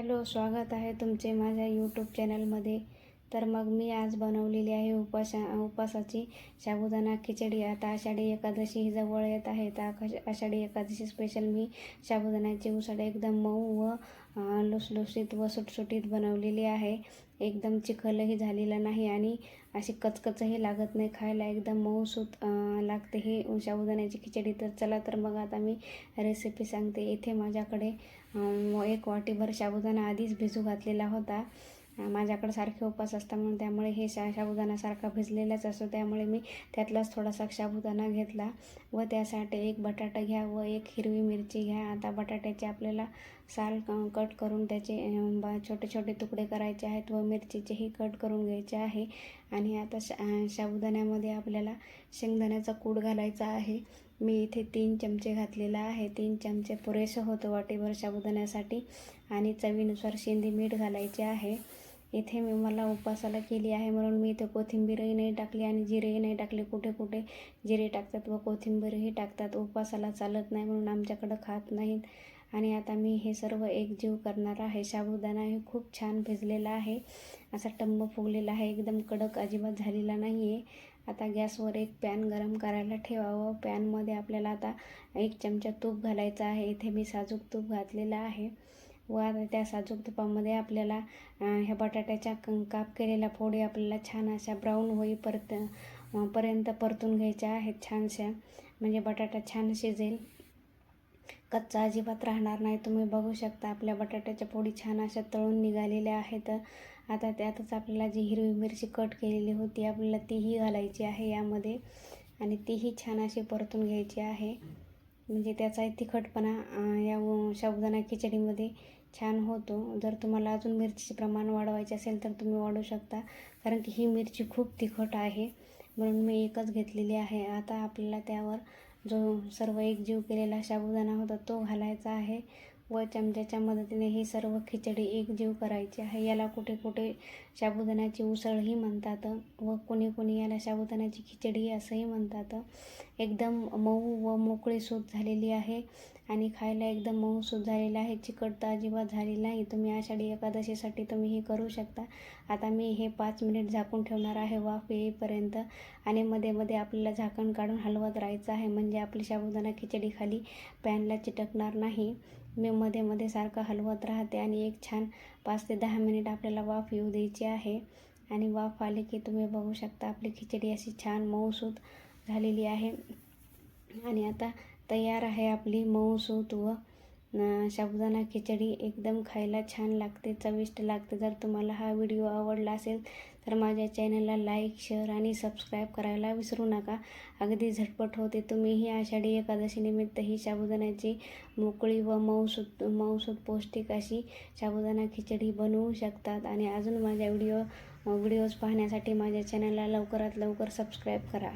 Hello स्वागत आहे तुमचे माझ्या यूट्यूब चॅनलमध्ये तर मग मी आज बनवलेली आहे उपासा उपासाची साबुदाणा खिचडी. आता आषाढी एकादशी ही जवळ येत आहे. तर आषाढी एकादशी स्पेशल मी साबुदाण्याची उसळ एकदम मऊ व लुसलुसीत व सुटसुटीत बनवलेली आहे. एकदम चिखलही झालेला नाही आणि अशी कचकचही लागत नाही. खायला एकदम मऊसूत अं, लागते ही साबुदाण्याची खिचडी. तर चला तर मग आता मी रेसिपी सांगते. इथे माझ्याकडे एक वाटीभर साबुदाणा आधीच भिजू घातलेला होता. माझ्याकडे सारखे उपास असतात म्हणून त्यामुळे हे शा भिजलेलाच असतो. त्यामुळे मी त्यातलाच थोडासा साबुदाणा घेतला व त्यासाठी एक बटाटा घ्या व एक हिरवी मिरची घ्या. आता बटाट्याचे आपल्याला साल कट करून त्याचे बा छोटे छोटे तुकडे करायचे आहेत व मिरचीचेही कट करून घ्यायचे आहे. आणि आता शा शाबुदाण्यामध्ये साबुदाण्यामध्ये आपल्याला शेंगदाण्याचा कूड घालायचा आहे. मी इथे तीन चमचे घातलेला आहे. तीन चमचे पुरेसं होतं वाटीभर साबुदाण्यासाठी आणि चवीनुसार शेंदी मीठ घालायचे आहे. इथे मी मला उपासाला केली आहे म्हणून मी इथे कोथिंबीरही नाही टाकली आणि जिरेही नाही टाकले. कुठे कुठे जिरे टाकतात व कोथिंबीरही टाकतात. उपवासाला चालत नाही म्हणून आमच्याकडं खात नाहीत आणि आता मी हे सर्व एकजीव करणार आहे. साबुदाणा हे खूप छान भिजलेला आहे. असा टंब फुगलेला आहे. एकदम कडक अजिबात झालेला नाही आहे आता गॅसवर एक पॅन गरम करायला ठेवावं. पॅनमध्ये आपल्याला आता एक चमचा तूप घालायचा आहे. इथे मी साजूक तूप घातलेलं आहे. व आता त्या साजूक तुपामध्ये आपल्याला ह्या बटाट्याच्या क- काप केलेल्या फोडी आपल्याला छान अशा ब्राऊन होई परत पर्यंत परतून घ्यायच्या आहेत छानशा. म्हणजे बटाटा छान शिजेल. कच्चा अजिबात राहणार नाही. तुम्ही बघू शकता आपल्या बटाट्याच्या फोडी छान अशा तळून निघालेल्या आहेत. आता त्यातच आपल्याला जी हिरवी मिरची कट केलेली होती आपल्याला तीही घालायची आहे यामध्ये. आणि तीही छान अशी परतून घ्यायची आहे. म्हणजे त्याचा तिखटपणा या व- साबुदाणा खिचडीमध्ये छान होतो. जर तुम्हाला अजून मिरचीचे प्रमाण वाढवायचे असेल तर तुम्ही वाढवू शकता. कारण की ही मिरची खूप तिखट आहे. म्हणून मी एकच घेतलेली आहे. आता आपल्याला त्यावर जो सर्व एकजीव केलेला साबुदाणा होता तो घालायचा आहे व चमच्याच्या मदतीने ही सर्व खिचडी एकजीव करायची आहे. याला कुठे कुठे साबुदाण्याची उसळही म्हणतात व कोणी कोणी याला साबुदाण्याची खिचडी असंही म्हणतात. एकदम मऊ व मोकळी सूत झालेली आहे आणि खायला एकदम मऊ सूत झालेला आहे. चिकटता अजिबात झालेली नाही. तुम्ही आषाढी एकादशीसाठी तुम्ही हे करू शकता. आता मी हे पाच मिनिट झाकून ठेवणार आहे. वाफ येईपर्यंत आणि मध्ये मध्ये आपल्याला झाकण काढून हलवत राहायचं आहे. म्हणजे म्हणजे आपली साबुदाणा खिचडी खाली पॅनला चिटकणार नाही. मी मध्ये मध्ये सारखं हलवत राहते आणि एक छान पाच ते दहा मिनिट आपल्याला वाफ येऊ द्यायची आहे. आणि वाफ आली की तुम्ही बघू शकता आपली खिचडी अशी छान मऊसूत झालेली आहे. आणि आता तयार आहे आपली मऊसूत व साबुदाणा खिचडी एकदम खायला छान लागते चविष्ट लागते. जर तुम्हाला हा व्हिडिओ आवडला असेल तर माझ्या चॅनलला लाईक शेअर आणि सबस्क्राईब करायला विसरू नका. अगदी झटपट होते तुम्हीही आषाढी एकादशीनिमित्त ही साबुदाण्याची मोकळी व मऊसूत मऊसूत पौष्टिक अशी साबुदाणा खिचडी बनवू शकतात. आणि अजून माझ्या व्हिडिओ व्हिडिओज पाहण्यासाठी माझ्या चॅनलला लवकरात लवकर सबस्क्राईब करा.